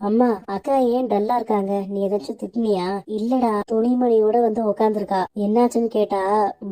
அம்மா அக்கா ஏன் டல்லா இருக்காங்க? நீ ஏதாச்சும் திட்டினியா? இல்லடா துணிமணியோட வந்து உக்காந்துருக்கா. என்னாச்சுன்னு கேட்டா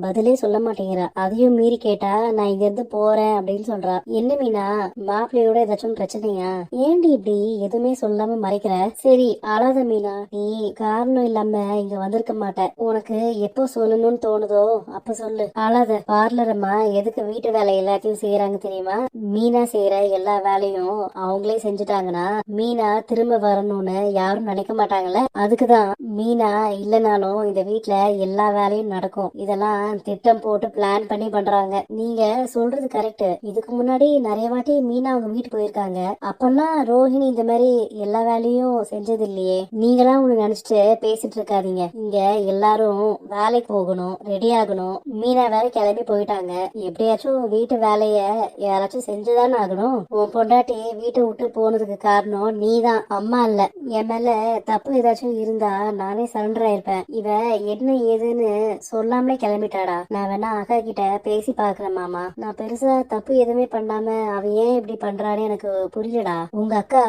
பதிலே சொல்ல மாட்டேங்கிறா. அதையும் மீறி கேட்டா நான் இங்க இருந்து போறேன் அப்படின்னு சொல்றா. என்ன மீனா மாப்பிள்ளையோட ஏதாச்சும் பிரச்சனையா? ஏண்டி இப்படி எதுவுமே சொல்லாம மறைக்கிற? சரி அழாத மீனா. நீ காரணம் இல்லாம இங்க வந்திருக்க மாட்ட. உனக்கு எப்போ சொல்லணும்னு தோணுதோ அப்ப சொல்லு. அழாத பார்லர் அம்மா எதுக்கு வீட்டு வேலை எல்லாத்தையும் செய்யறாங்க தெரியுமா? மீனா செய்யற எல்லா வேலையும் அவங்களே செஞ்சுட்டாங்கன்னா மீனா திரும்ப வரணும்னு யாரும் நினைக்க மாட்டாங்கல்ல? அதுக்குதான் மீனா இல்லைனாலும் இந்த வீட்டுல எல்லா வேலையும் நடக்கும். இதெல்லாம் திட்டம் போட்டு பிளான் பண்ணி பண்றாங்க. நீங்க சொல்றது கரெக்ட் இதுக்கு முன்னாடி நிறைய வாட்டி மீனா அவங்க வீட்டுக்கு போயிருக்காங்க. அப்பெல்லாம் ரோஹிணி இந்த மாதிரி எல்லா வேலையும் செஞ்சது இல்லையே. நீங்களா ஒண்ணு நினைச்சிட்டு பேசிட்டு இருக்காதீங்க. இங்க எல்லாரும் வேலைக்கு போகணும் ரெடி ஆகணும். மீனா வேற கிளம்பி போயிட்டாங்க. எப்படியாச்சும் வீட்டு வேலைய யாராச்சும் செஞ்சுதானே ஆகணும். உன் பொண்டாட்டி வீட்டை விட்டு போனதுக்கு காரணம் நீதான். அம்மா இல்ல. என் மேல தப்பு ஏதாச்சும் இருந்தா நானே சரண்டர் ஆயிருப்பேன். இவ என்ன ஏதுன்னு சொல்லாமலே கிளம்பிட்டாடா. நான் வேணா அக்கா கிட்ட பேசி பாக்குறேன் மாமா. நான் பெருசா தப்பு எதுவுமே பண்ணாம அவ ஏன் இப்படி பண்றான்னு எனக்கு புரியலடா. உங்க அக்கா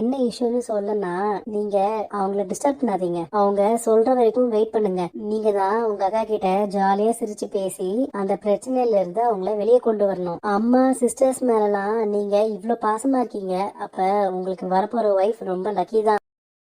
என்ன இஷ்யூன்னு சொல்லனா நீங்க அவங்கள டிஸ்டர்ப் பண்ணாதீங்க. அவங்க சொல்ற வரைக்கும் வெயிட் பண்ணுங்க. நீங்க தான் உங்க அக்கா கிட்ட ஜாலியா சிரிச்சு பேசி அந்த பிரச்சனையில இருந்து அவங்கள வெளியே கொண்டு வரணும். அம்மா சிஸ்டர்ஸ் மேலலாம் நீங்க இவ்வளவு பாசமா இருக்கீங்க. அப்ப உங்களுக்கு வரப்போற ஒய்ஃப் ரொம்ப லக்கி தான்.